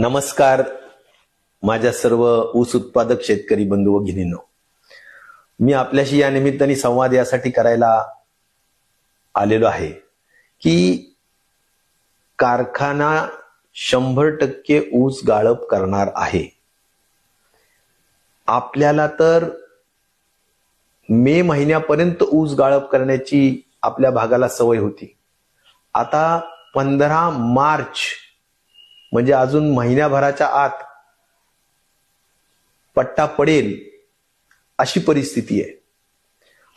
नमस्कार माझ्या सर्व ऊस उत्पादक शेतकरी बंधू व मी आपल्याशी या निमित्ताने संवाद यासाठी करायला आलेलो आहे की कारखाना शंभर टक्के ऊस गाळप करणार आहे. आपल्याला तर मे महिन्यापर्यंत ऊस गाळप करण्याची आपल्या भागाला सवय होती. आता पंधरा मार्च म्हणजे अजून महिन्याभराच्या आत पट्टा पडेल अशी परिस्थिती आहे.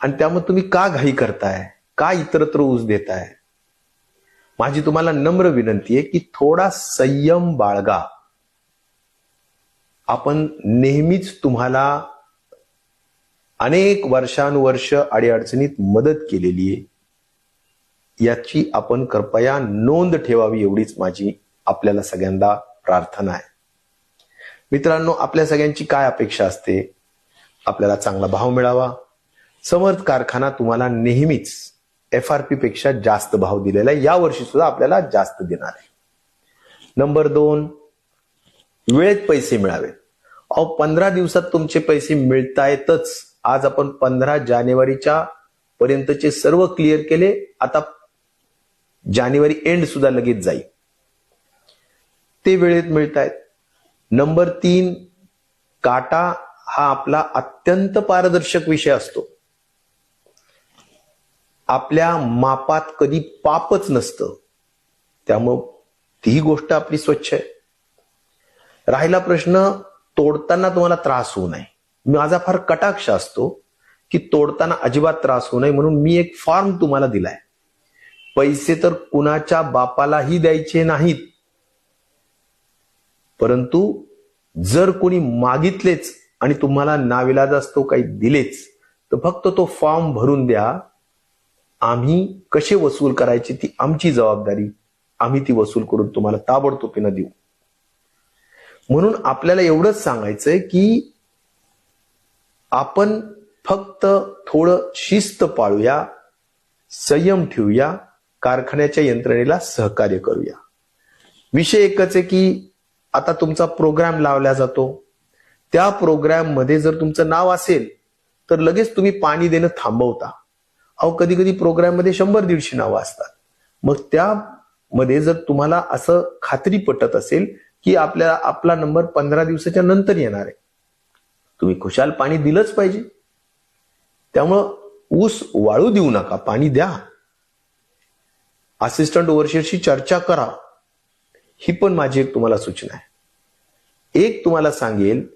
आणि त्यामुळे तुम्ही का घाई करताय? का इतरत्र ऊस देताय? माझी तुम्हाला नम्र विनंती आहे की थोडा संयम बाळगा. आपण नेहमीच तुम्हाला अनेक वर्षानुवर्ष अडीअडचणीत मदत केलेली आहे. याची आपण कृपया नोंद ठेवावी एवढीच माझी आपल्याला सगळ्यांना प्रार्थना आहे. मित्रांनो आपल्या सगळ्यांची काय अपेक्षा असते? आपल्याला चांगला भाव मिळावा. समर्थ कारखाना तुम्हाला नेहमीच एफ आर पी पेक्षा जास्त भाव दिलेला आहे. या वर्षी सुद्धा आपल्याला जास्त देणार आहे. नंबर दोन वेळेत पैसे मिळावेत. अहो पंधरा दिवसात तुमचे पैसे मिळतायतच. आज आपण पंधरा जानेवारीच्या पर्यंतचे सर्व क्लिअर केले. आता जानेवारी एंड सुद्धा लगेच जाईल. ते वेळेत मिळत आहेत नंबर तीन काटा हा आपला अत्यंत पारदर्शक विषय असतो. आपल्या मापात कधी पापच नसतं. त्यामुळं ती गोष्ट आपली स्वच्छ आहे. राहिला प्रश्न तोडताना तुम्हाला त्रास होऊ नये. माझा फार कटाक्ष असतो की तोडताना अजिबात त्रास होऊ नये म्हणून मी एक फॉर्म तुम्हाला दिलाय. पैसे तर कुणाच्या बापालाही द्यायचे नाहीत. परंतु जर कोणी मागितलेच आणि तुम्हाला नाविलाज असतो काही दिलेच तर फक्त तो फॉर्म भरून द्या. आम्ही कसे वसूल करायची ती आमची जबाबदारी. आम्ही ती वसूल करून तुम्हाला ताबडतोबीनं देऊ. म्हणून आपल्याला एवढंच सांगायचंय की आपण फक्त थोडं शिस्त पाळूया संयम ठेवूया कारखान्याच्या यंत्रणेला सहकार्य करूया. विषय एकच आहे की आता तुमचा प्रोग्राम लावला जातो. त्या प्रोग्राममध्ये जर तुमचं नाव असेल तर लगेच तुम्ही पाणी देणं थांबवता. अहो कधी कधी प्रोग्राममध्ये शंभर दीडशे नावं असतात. मग त्यामध्ये जर तुम्हाला असं खात्री पटत असेल की आपल्या आपला नंबर पंधरा दिवसाच्या नंतर येणार आहे. तुम्ही खुशाल पाणी दिलंच पाहिजे. त्यामुळं ऊस वाळू देऊ नका पाणी द्या. असिस्टंट ओव्हरशिअरशी चर्चा करा. ही पण माझी एक तुम्हाला सूचना आहे. एक तुम्हाला सांगेल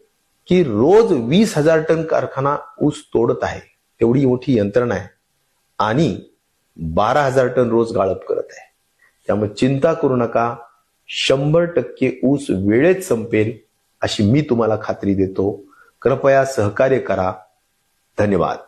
की रोज वीस हजार टन कारखाना ऊस तोडत आहे. तेवढी मोठी यंत्रणा आहे. आणि बारा हजार टन रोज गाळप करत आहे. त्यामुळे चिंता करू नका. शंभर टक्के ऊस वेळेत संपेल अशी मी तुम्हाला खात्री देतो. कृपया सहकार्य करा. धन्यवाद.